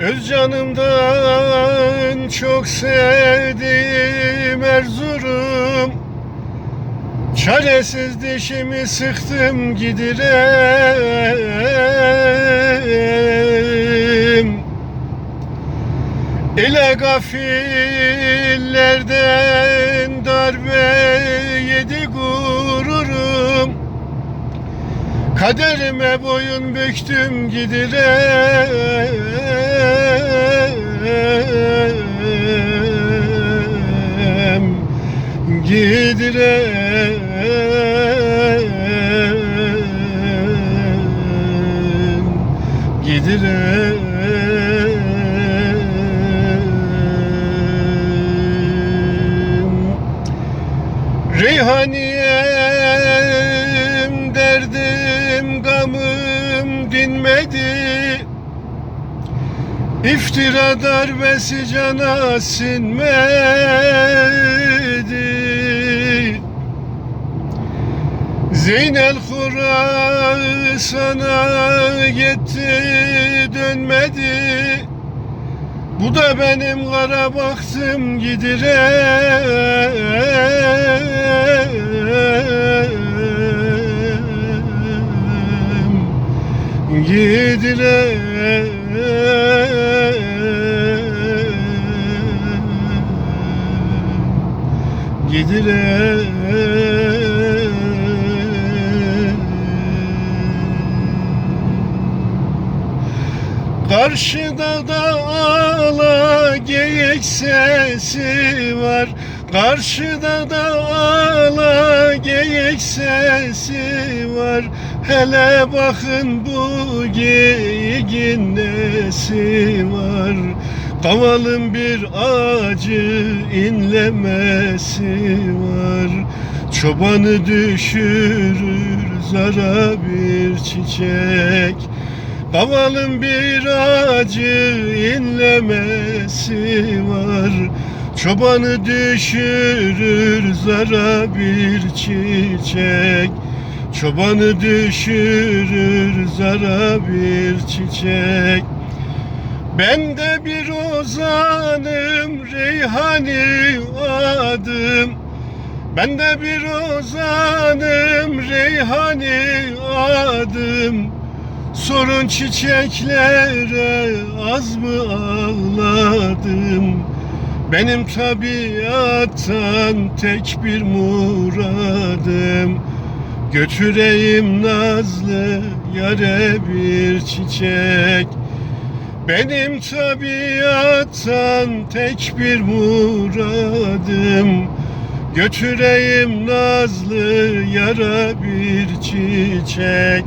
Öz canımdan çok sevdiğim Erzurum Çaresiz dişimi sıktım gidirem. İle gafillerden darbe Kaderime boyun büktüm gidirem Gidirem Gidirem. Reyhaniyem İftira darbesi cana sinmedi. Zeynel sana gitti dönmedi. Bu da benim kara baktım gidirem Gidirem Gidirem Karşıda da ağla geyik sesi var. Karşıda da ağla geyik sesi var. Hele bakın bu geyiğin nesi var Kavalın bir acı inlemesi var. Çobanı düşürür zara bir çiçek. Kavalın bir acı inlemesi var. Çobanı düşürür zara bir çiçek. Çobanı düşürür zara bir çiçek Ben de bir ozanım Reyhani adım. Ben de bir ozanım Reyhani adım. Sorun çiçeklere az mı ağladım? Benim tabiattan tek bir muradım. Götüreyim nazlı yare bir çiçek Benim tabiattan tek bir muradım. Götüreyim nazlı yara bir çiçek.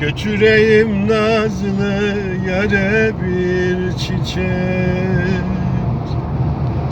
Götüreyim nazlı yare bir çiçek